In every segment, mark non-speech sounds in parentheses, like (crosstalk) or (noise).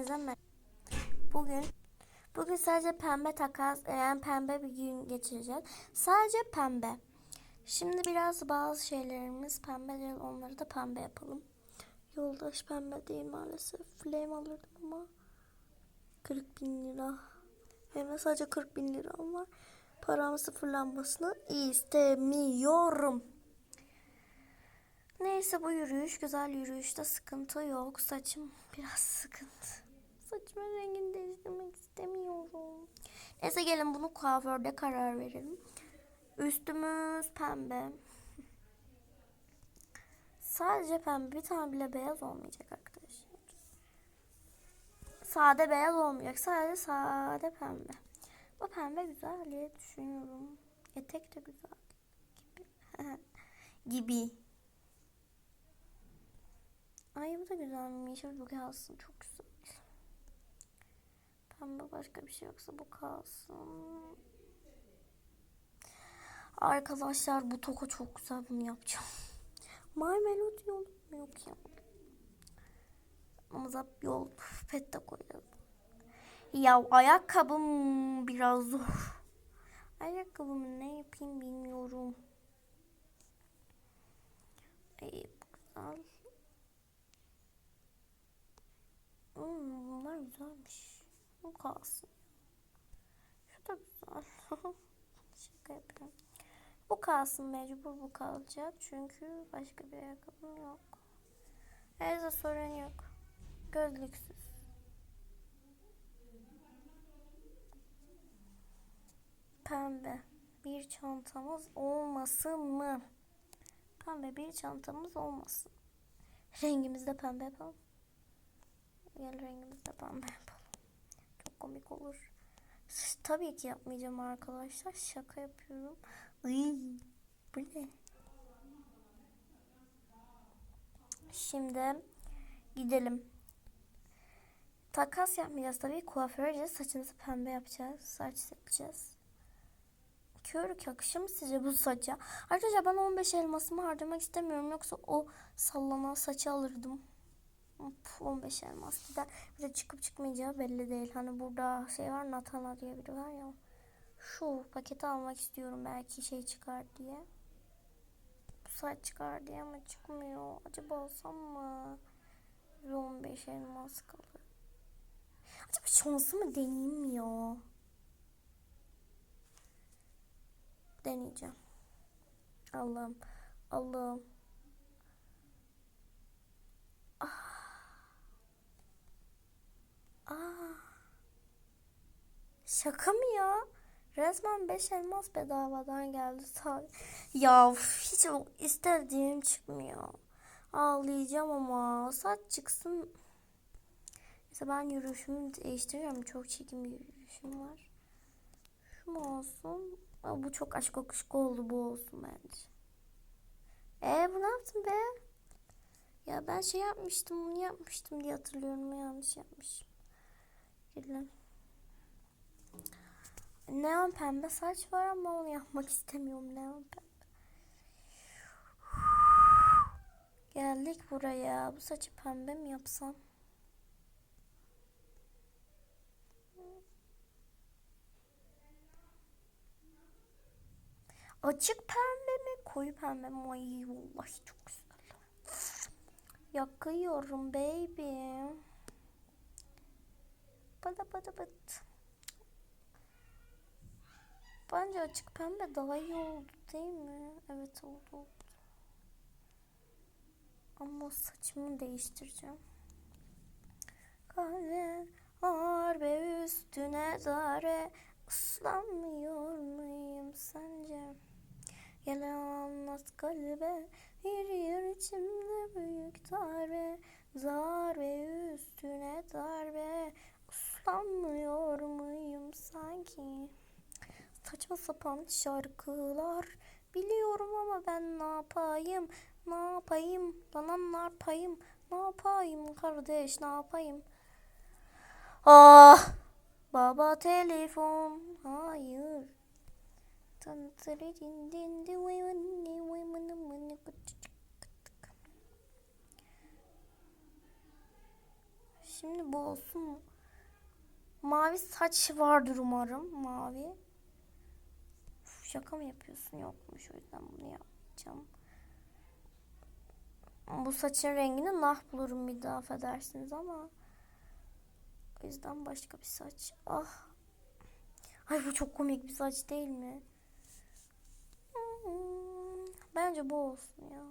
Neden Bugün bugün sadece pembe takas yani pembe bir gün geçireceğiz. Sadece pembe. Şimdi biraz bazı şeylerimiz pembe değil onları da pembe yapalım. Yoldaş pembe değil maalesef. Flame alırdım ama 40 bin lira. Hem de sadece 40 bin liram var. Param sıfırlanmasını istemiyorum. Neyse bu yürüyüş güzel yürüyüşte sıkıntı yok. Saçım biraz (laughs) sıkıntı. Saçımın rengini değiştirmek istemiyorum. Neyse gelin bunu kuaförde karar verelim. Üstümüz pembe. Sadece pembe. Bir tane bile beyaz olmayacak arkadaşlar. Sade beyaz olmayacak. Sadece sade pembe. Bu pembe güzel diye düşünüyorum. Etek de güzel gibi. (laughs) gibi. Ay bu da güzelmiş. Bu kalsın. Çok güzel. Pembe başka bir şey yoksa bu kalsın. Arkadaşlar bu toka çok güzel bunu yapacağım. (laughs) My Melody yolu mu yok ya. Ama yol pet de koyacağız. Ya ayakkabım biraz zor. Ayakkabımı ne yapayım bilmiyorum. Bu güzel. Hmm, bunlar güzelmiş. Bu kalsın. Şu da güzel. (laughs) Şaka yapıyorum. Bu kalsın mecbur bu kalacak. Çünkü başka bir ayakkabım yok. Neyse sorun yok. Gözlüksüz. Pembe bir çantamız olmasın mı? Pembe bir çantamız olmasın. Rengimiz de pembe yapalım. Gel rengimiz de pembe yapalım. Komik olur. Tabii ki yapmayacağım arkadaşlar. Şaka yapıyorum. Iy, bu ne? Şimdi gidelim. Takas yapmayacağız tabii. Kuaföre gideceğiz. Saçımızı pembe yapacağız. Saç seçeceğiz. Körük yakışır mı sizce bu saça? Arkadaşlar ben 15 elmasımı harcamak istemiyorum. Yoksa o sallanan saçı alırdım. Puf, 15 elmas gider. Bir de çıkıp çıkmayacağı belli değil. Hani burada şey var Natana diye biri var ya. Şu paketi almak istiyorum belki şey çıkar diye. Bu saç çıkar diye ama çıkmıyor. Acaba alsam mı? 15 elmas kalır. Acaba şansımı deneyeyim ya. Deneyeceğim. Allah'ım. Allah'ım. Aa. Şaka mı ya? Resmen 5 elmas bedavadan geldi. Ya hiç istediğim çıkmıyor. Ağlayacağım ama saç çıksın. Neyse ben yürüyüşümü değiştiriyorum. Çok çirkin bir yürüyüşüm var. Şu mu olsun? Aa, bu çok aşk kokuşku oldu. Bu olsun bence. E bu ne yaptın be? Ya ben şey yapmıştım, bunu yapmıştım diye hatırlıyorum. Yanlış yapmışım. Gelin. Neon pembe saç var ama onu yapmak istemiyorum neon pembe. Geldik buraya. Bu saçı pembe mi yapsam? Açık pembe mi? Koyu pembe mi? Ay vallahi çok güzel. Yakıyorum baby. Bada bada bıt. Bence açık pembe daha iyi oldu değil mi? Evet oldu oldu. Ama saçımı değiştireceğim. Kahve ve üstüne zare ıslanmıyor muyum sence? Gel anlat kalbe yürüyor içimde büyük darbe Zar ve üstüne darbe Uslanmıyor muyum sanki? Saçma sapan şarkılar Biliyorum ama ben ne yapayım? Ne yapayım? Lan ne yapayım? Ne yapayım kardeş ne yapayım? Ah! Baba telefon. Hayır. Şimdi bu olsun mu? Mavi saç vardır umarım. Mavi. Uf, şaka mı yapıyorsun? Yokmuş o yüzden bunu yapacağım. Bu saçın rengini nah bulurum bir daha affedersiniz ama. O yüzden başka bir saç. Ah. Ay bu çok komik bir saç değil mi? Bence bu olsun ya.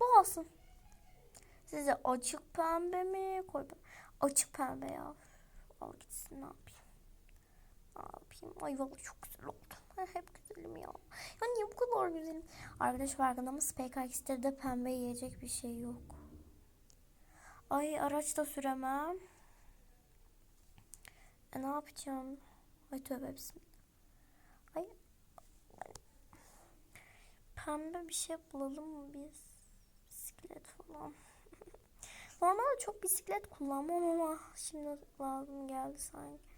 Bu olsun. Size açık pembe mi? Koy pembe. Açık pembe ya. Al gitsin ne yapayım. Ne yapayım? Ay vallahi çok güzel oldu. Hep güzelim ya. Ya niye bu kadar güzelim? Arkadaş farkında mı? Spake de pembe yiyecek bir şey yok. Ay araç da süremem. E ne yapacağım? Ay tövbe bismillah. Ay. Pembe bir şey bulalım mı biz? Bisiklet falan. Normalde çok bisiklet kullanmam ama şimdi lazım geldi sanki.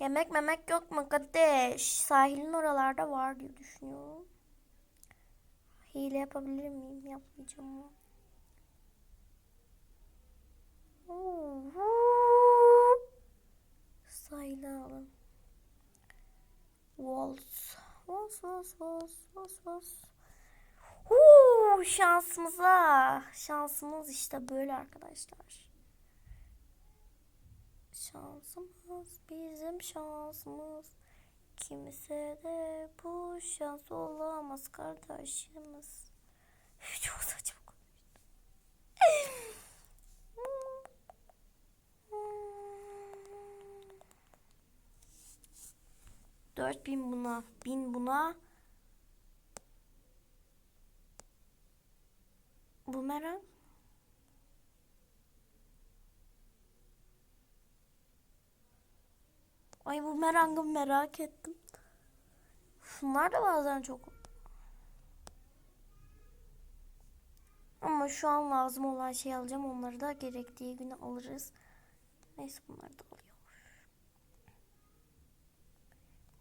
Yemek memek yok mu kardeş? Sahilin oralarda var diye düşünüyorum. Hile yapabilir miyim? Yapmayacağım. Oo. Sahile alın. Waltz. Waltz, waltz, waltz, waltz, waltz. Huu, şansımıza. Şansımız işte böyle arkadaşlar. Şansımız bizim şansımız. Kimse de bu şans olamaz kardeşimiz. Çok saçma. Dört bin buna, bin buna. Bumerang. Ay bu merangı merak ettim. Bunlar da bazen çok. Ama şu an lazım olan şey alacağım. Onları da gerektiği güne alırız. Neyse bunları da alıyorum.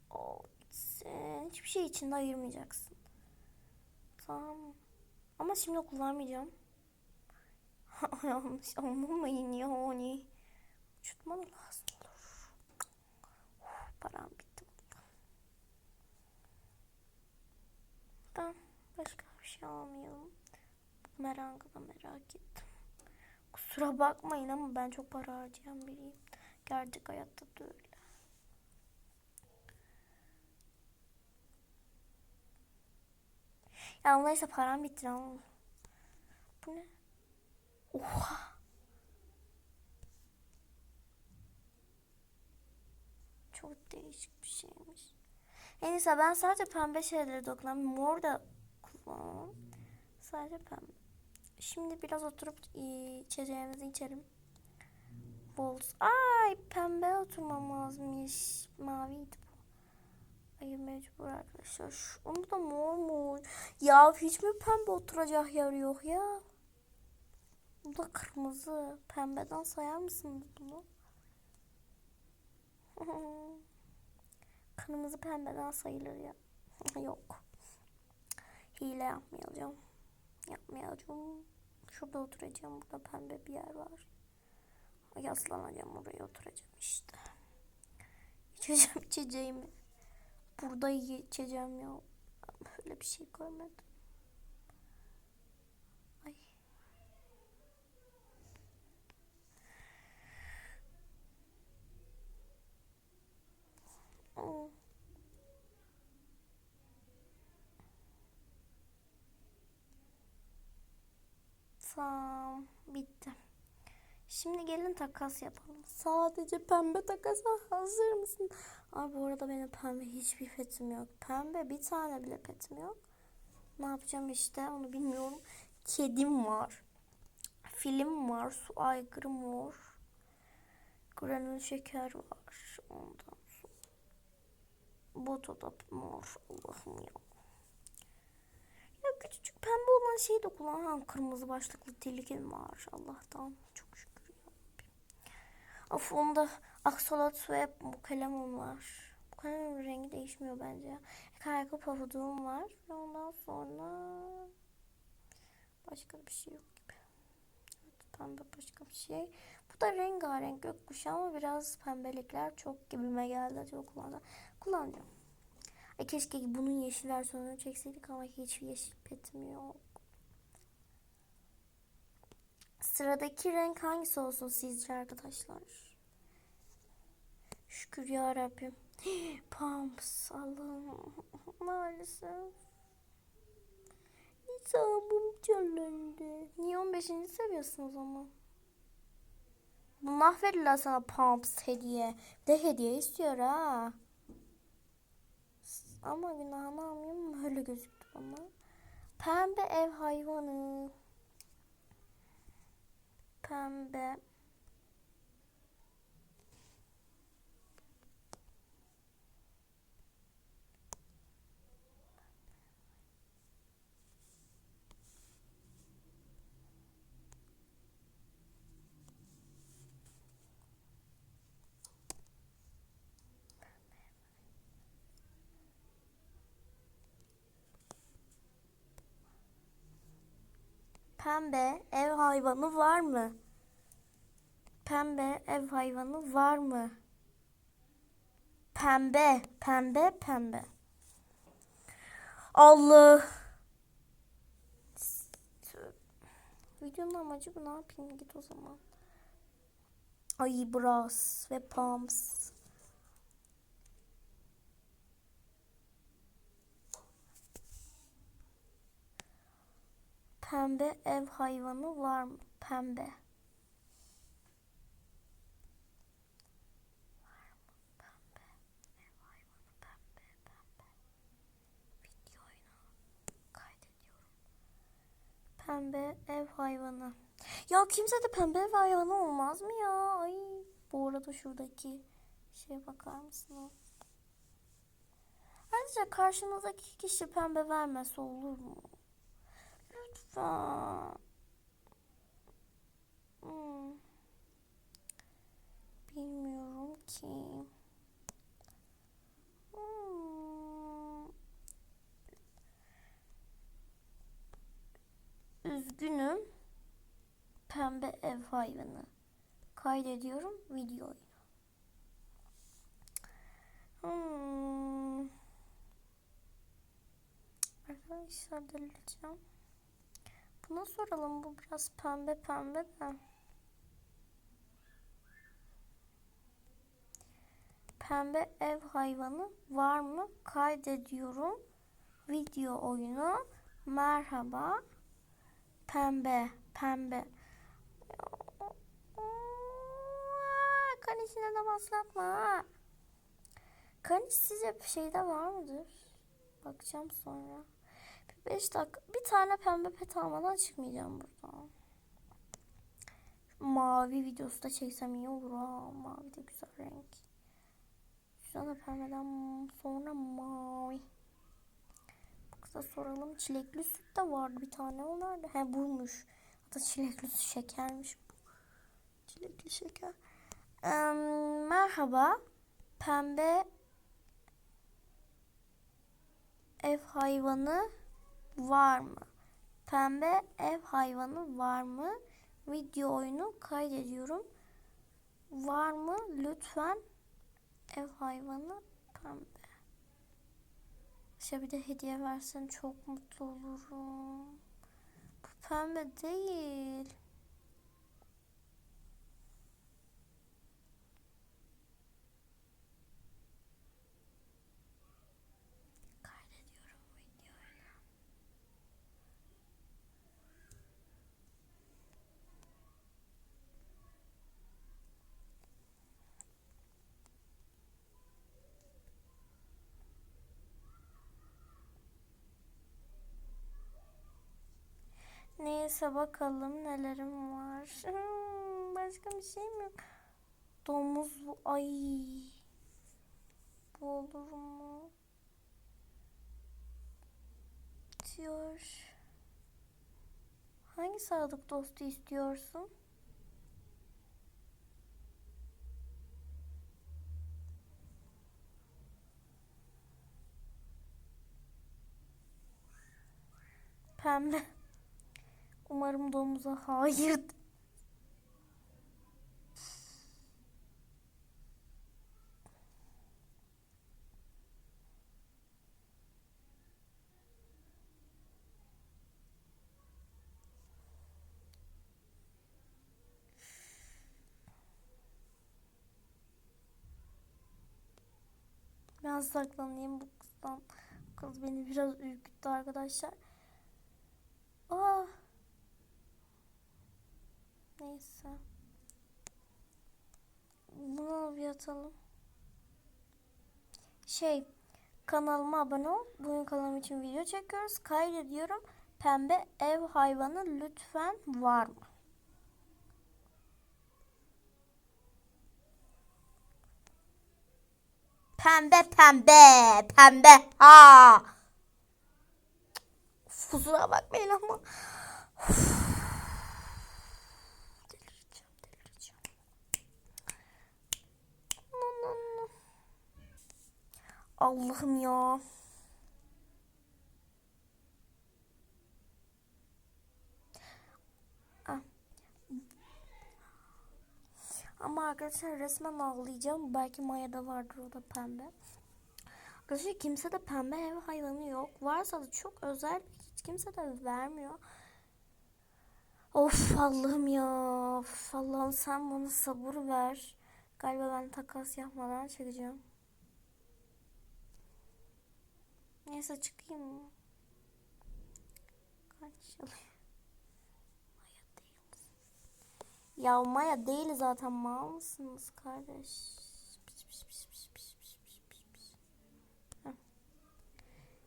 O gitsin. Hiçbir şey içinde ayırmayacaksın. Tamam. Ama şimdi kullanmayacağım. (laughs) Yanlış anlamayın yani. Uçurtma mı lazım olur? Uf, param bitti. Ben başka bir şey almayalım. Merangı da merak ettim. Kusura bakmayın ama ben çok para harcayan biriyim. Gerçek hayatta da öyle. Ya neyse param bitti ama. Bu ne? Oha. Çok değişik bir şeymiş. En neyse ben sadece pembe şeyleri dokunuyorum. Mor da kullanamam. Sadece pembe. Şimdi biraz oturup e, içeceğimizi içelim. Bols. Ay pembe oturmam lazımmış. Maviydi Hayır mecbur arkadaşlar. Şu, onu da mor mu? Ya hiç mi pembe oturacak yer yok ya? Bu da kırmızı. Pembeden sayar mısınız bunu? (laughs) Kırmızı pembeden sayılır ya. (laughs) yok. Hile yapmayacağım. Yapmayacağım. Şurada oturacağım. Burada pembe bir yer var. Yaslanacağım oraya oturacağım işte. (laughs) İçeceğim içeceğimi. Burada içeceğim ya. Böyle bir şey görmedim. Ay. Oo. Tamam. Bitti. Şimdi gelin takas yapalım. Sadece pembe takasa hazır mısın? Ay bu arada benim pembe hiçbir petim yok. Pembe bir tane bile petim yok. Ne yapacağım işte onu bilmiyorum. Kedim var. Film var. Su aygırı mor. Granül şeker var. Ondan sonra. Boto da mor. Allah'ım ya. Ya küçücük pembe olan şeyi de kullanan kırmızı başlıklı tilkin var. Allah'tan çok şükür. Of onda aksolat ve bu kalemim var. Bu kalemin rengi değişmiyor bence. Kaygı pafuduğum var. Ve ondan sonra başka bir şey yok gibi. pembe başka bir şey. Bu da rengarenk gökkuşağı ama biraz pembelikler çok gibime geldi. Acaba kullanacağım. Kullanacağım. Ay keşke bunun yeşil versiyonunu çekseydik ama hiç yeşil petim yok. Sıradaki renk hangisi olsun sizce arkadaşlar? Şükür ya Rabbim. (gasps) Pumps Allah'ım (laughs) maalesef. Hesabım çalındı. Niye 15. seviyorsun o zaman? Bu mahvedirler sana Pumps hediye. Bir De hediye istiyor ha. Ama günahını almayayım öyle gözüktü bana. Pembe ev hayvanı. Pembe. Pembe ev hayvanı var mı? Pembe ev hayvanı var mı? Pembe, pembe, pembe. Allah. Videonun amacı bu ne yapayım git o zaman. Ay bras ve pumps. Pembe ev hayvanı var mı? Pembe. Pembe ev hayvanı. Ya kimse de pembe ev hayvanı olmaz mı ya? Ay bu arada şuradaki şeye bakar mısınız? Ayrıca karşınızdaki kişi pembe vermese olur mu? Lütfen. Hmm. Bilmiyorum ki. Hmm. Üzgünüm. Pembe ev hayvanı. Kaydediyorum videoyu. Hmm. Arkadaşlar delireceğim. Buna soralım. Bu biraz pembe pembe de. Pembe ev hayvanı var mı? Kaydediyorum. Video oyunu. Merhaba. Pembe, pembe. Kanisine de başlatma. Kanis size bir şeyde var mıdır? Bakacağım sonra. 5 dakika. Bir tane pembe pet almadan çıkmayacağım buradan. Mavi videosu da çeksem iyi olur ha. Mavi de güzel renk. Şuna pembeden sonra mavi. Kıza soralım. Çilekli süt de vardı bir tane. O nerede? He buymuş. Hatta çilekli süt şekermiş bu. Çilekli şeker. Ee, merhaba. Pembe ev hayvanı var mı? Pembe ev hayvanı var mı? Video oyunu kaydediyorum. Var mı? Lütfen ev hayvanı pembe. İşte bir de hediye versen çok mutlu olurum. Bu pembe değil. Neyse bakalım nelerim var. Hmm, başka bir şey mi yok? Domuz bu. Ay. Bu olur mu? Diyor. Hangi sadık dostu istiyorsun? Pembe. Umarım domuza hayır. Ben saklanayım bu kızdan. Kız beni biraz ürküttü arkadaşlar. Neyse. Bunu alıp yatalım. Şey kanalıma abone ol. Bugün kanalım için video çekiyoruz. Kaydediyorum. Pembe ev hayvanı lütfen var mı? Pembe pembe pembe ha. Kusura bakmayın ama. Uf. Delireceğim delireceğim. No, no, no. Allah'ım ya. Ah. Ama arkadaşlar resmen ağlayacağım. Belki Maya'da vardır o da pembe. Arkadaşlar kimse de pembe ev hayvanı yok. Varsa da çok özel. Hiç kimse de vermiyor. Of Allah'ım ya. Of Allah'ım sen bana sabır ver. Galiba ben takas yapmadan çekeceğim. Neyse çıkayım mı? Kaç yıl? Maya değil. Ya Maya değil zaten mal mısınız kardeş? Piş, piş, piş, piş, piş, piş, piş, piş.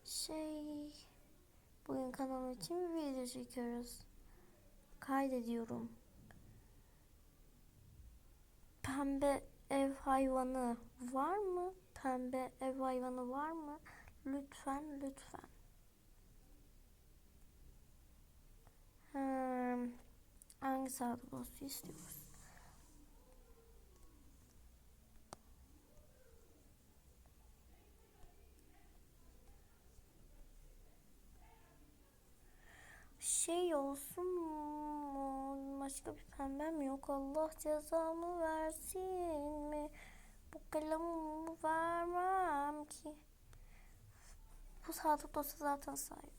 Şey... Bugün kanal için bir video çekiyoruz. Kaydediyorum. Pembe ev hayvanı var mı? Pembe ev hayvanı var mı? Lütfen, lütfen. Hmm, hangi sağlık dostu istiyoruz? Şey olsun mu? Başka bir pembem yok. Allah cezamı versin mi? Bu kalemimi vermem ki. Bu sadık dostu zaten sahibi.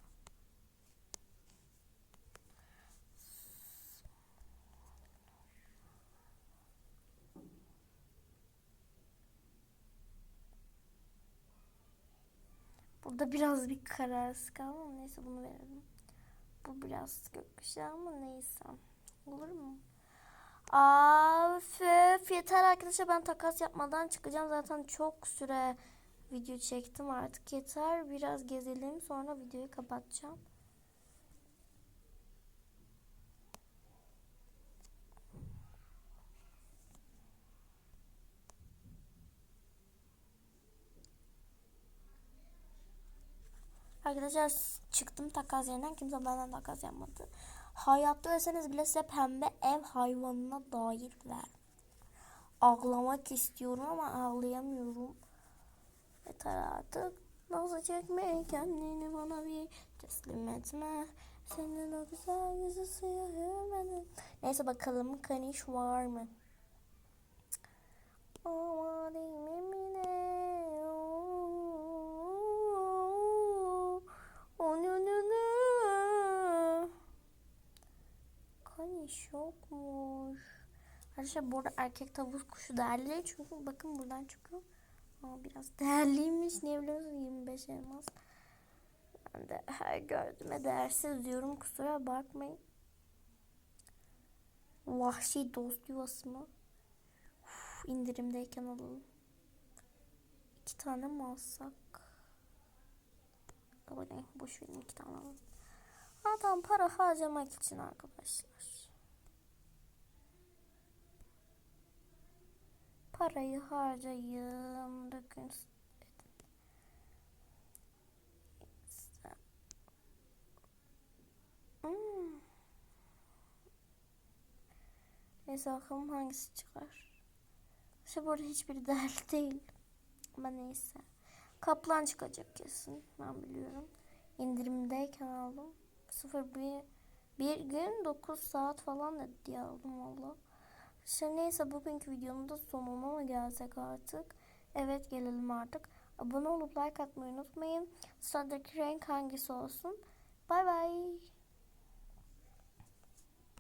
Burada biraz bir kararsız kaldım ama neyse bunu verelim. Bu biraz gökkuşağı ama neyse. Olur mu? Af, yeter arkadaşlar ben takas yapmadan çıkacağım. Zaten çok süre video çektim artık yeter. Biraz gezelim sonra videoyu kapatacağım. Arkadaşlar çıktım takas yerinden kimse benden takas yapmadı. Hayatta ölseniz bile size pembe ev hayvanına dair ver. Ağlamak istiyorum ama ağlayamıyorum. Yeter artık. Nazı çekme kendini bana bir teslim etme. Senin o güzel yüzü suya hürmedim. Neyse bakalım kaniş var mı? Ama değil mi ne? Kaniş yokmuş. Arkadaşlar burada erkek tavus kuşu değerli çünkü bakın buradan çıkıyor. Ama biraz değerliymiş. Niye biliyor musun? 25 elmas. Ben de her gördüğüme değersiz diyorum. Kusura bakmayın. Vahşi dost yuvası mı? Uf, indirimdeyken alalım. İki tane mi alsak? Boş verin iki tane alalım. Adam para harcamak için arkadaşlar. Parayı harcayın. Dökün. Hmm. Neyse bakalım hangisi çıkar. İşte burada hiçbiri değerli değil. Ama neyse. Kaplan çıkacak kesin. Ben biliyorum. İndirimdeyken aldım. 0 bir, bir gün 9 saat falan da diye aldım valla. İşte neyse bugünkü videonun da sonuna mı gelsek artık? Evet gelelim artık. Abone olup like atmayı unutmayın. Sıradaki renk hangisi olsun? Bay bay.